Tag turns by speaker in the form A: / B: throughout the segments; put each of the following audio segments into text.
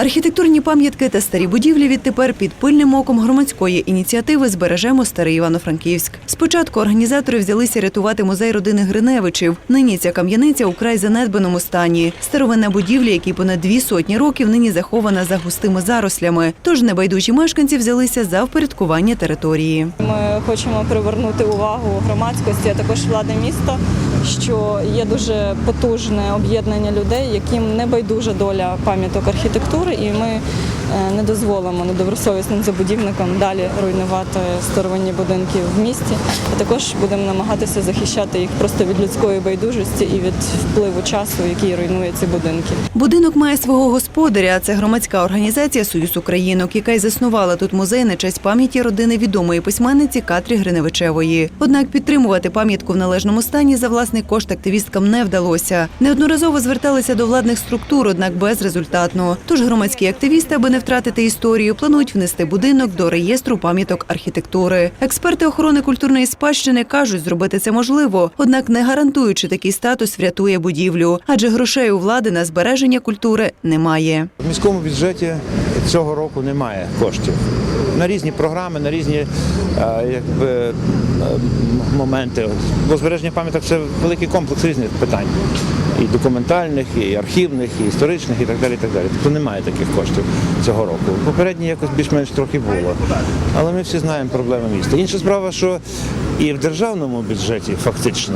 A: Архітектурні пам'ятки та старі будівлі відтепер під пильним оком громадської ініціативи збережемо старий Івано-Франківськ. Спочатку організатори взялися рятувати музей родини Гриневичів. Нині ця кам'яниця у край занедбаному стані. Старовинна будівля, якій понад дві сотні років, нині захована за густими зарослями. Тож небайдужі мешканці взялися за впорядкування території.
B: Ми хочемо привернути увагу громадськості, а також влади міста, що є дуже потужне об'єднання людей, яким не байдужа доля пам'яток архітектури, і ми е, не дозволимо недобросовісним забудівникам далі руйнувати старовинні будинки в місті. А також будемо намагатися захищати їх просто від людської байдужості і від впливу часу, який руйнує ці будинки.
A: Будинок має свого господаря. Це громадська організація Союз Українок, яка й заснувала тут музей на честь пам'яті родини відомої письменниці Катрі Гриневичевої. Однак підтримувати пам'ятку в належному стані за власний кошт активісткам не вдалося. Неодноразово зверталися до владних структур, однак безрезультатно. Тож громадські активісти, аби не втратити історію, планують внести будинок до реєстру пам'яток архітектури. Експерти охорони культурної спадщини кажуть, зробити це можливо, однак не гарантують, чи такий статус врятує будівлю, адже грошей у влади на збереження культури немає.
C: В міському бюджеті цього року немає коштів на різні програми, на різні е, якби, е, моменти. Бо збереження пам'яток це великий комплекс різних питань. І документальних, і архівних, і історичних, і так далі. І так далі. Тобто немає таких коштів цього року. Попередні якось більш-менш трохи було. Але ми всі знаємо проблеми міста. Інша справа, що і в державному бюджеті фактично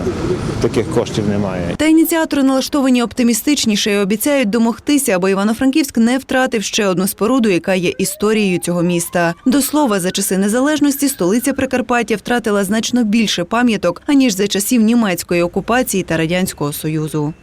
C: таких коштів немає.
A: Та ініціатори налаштовані оптимістичніше і обіцяють домогтися, аби Івано-Франківськ не втратив ще одну споруду, яка є історією цього міста. До слова, за часи незалежності столиця Прикарпаття втратила значно більше пам'яток аніж за часів німецької окупації та радянського союзу.